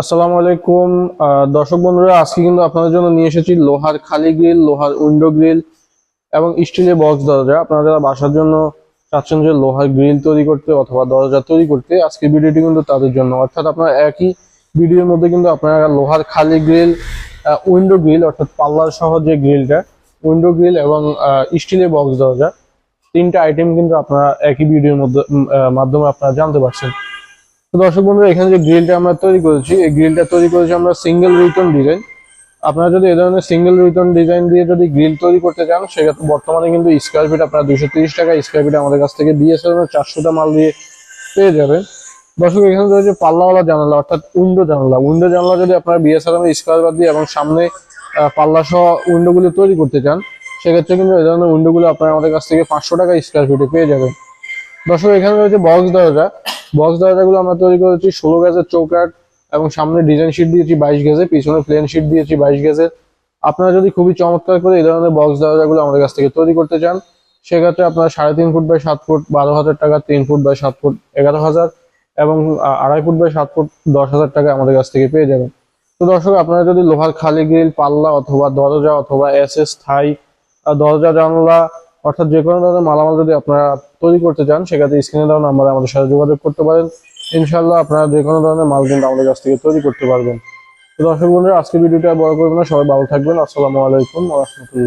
আসসালামু আলাইকুম। দর্শক বন্ধুরা, আজকে কিন্তু আপনাদের জন্য নিয়ে এসেছি লোহার খালি গ্রিল, লোহার উইন্ডো গ্রিল এবং স্টিলের বক্স। দরজা, আপনারা যারা বাসার জন্য চাচ্ছেন যে লোহার গ্রিল তৈরি করতে অথবা দরজা তৈরি করতে আজকে ভিডিওটি কিন্তু তাদের জন্য। অর্থাৎ আপনারা একই ভিডিওর মধ্যে কিন্তু আপনারা লোহার খালি গ্রিল উইন্ডো গ্রিল, অর্থাৎ পাল্লার সহ যে গ্রিলটা, উইন্ডো গ্রিল এবং স্টিলের বক্স দরজা, তিনটা আইটেম কিন্তু আপনারা একই ভিডিওর মধ্যে মাধ্যমে আপনারা জানতে পারছেন। তো দর্শক বন্ধুরা, এখানে যে গ্রিলটা আমরা তৈরি করেছি, এই গ্রিলটা তৈরি করেছি আমরা সিঙ্গেল রিটার্ন ডিজাইন আপনারা যদি এ ধরনের সিঙ্গেল রিটার্ন ডিজাইন দিয়ে যদি গ্রিল তৈরি করতে চান, সেক্ষেত্রে বর্তমানে কিন্তু স্কোয়ার ফিট আপনারা দুশো তিরিশ টাকা স্কোয়ার ফিট আমাদের কাছ থেকে বিএসএল চারশোটা মাল দিয়ে পেয়ে যাবেন। দর্শক, এখানে রয়েছে পাল্লাওয়ালা জানালা, অর্থাৎ উইন্ডো জানালা। উইন্ডো জানালা যদি আপনারা বিএসএল স্কোয়ার বাদ দিয়ে এবং সামনে পাল্লা সহ উইন্ডোগুলো তৈরি করতে চান, সেক্ষেত্রে কিন্তু এ ধরনের উইন্ডোগুলো আপনারা আমাদের কাছ থেকে পাঁচশো টাকা স্কোয়ার ফিটে পেয়ে যাবেন। দর্শক, এখানে রয়েছে বক্স দরজা। বক্স দরজাগুলো আমরা তৈরি করেছি ষোলো গ্যাসের চৌকাট এবং সামনে ডিজাইন শিট দিয়েছি বাইশ গ্যাসে পিছনে প্লেন শিট দিয়েছি বাইশ গ্যাসের আপনারা যদি খুবই চমৎকার করে এই ধরনের বক্স দরজাগুলো আমাদের কাছ থেকে তৈরি করতে চান, সেক্ষেত্রে আপনারা সাড়ে তিন ফুট বাই সাত ফুট, বারো হাজার টাকা, তিন ফুট বাই সাত ফুট, এগারো হাজার এবং আড়াই ফুট বাই সাত ফুট, দশ হাজার টাকা আমাদের কাছ থেকে পেয়ে যাবেন। তো দর্শক, আপনারা যদি লোহার খালি গ্রিল পাল্লা অথবা দরজা অথবা এস এস থাই দরজা জানলা অর্থাৎ যে কোনো ধরনের মালামাল যদি আপনারা তৈরি করতে চান, সেক্ষেত্রে স্ক্রিনে দেওয়া নাম্বারে আমাদের সাথে যোগাযোগ করতে পারেন। ইনশাল্লাহ আপনারা যে কোনো ধরনের মাল কিন্তু আমাদের কাছ থেকে তৈরি করতে পারবেন। তো দর্শক বন্ধুরা আজকে ভিডিওটা বড় করবেন না। সবাই ভালো থাকবেন। আসসালামু আলাইকুম রাহমাতুল্লাহ।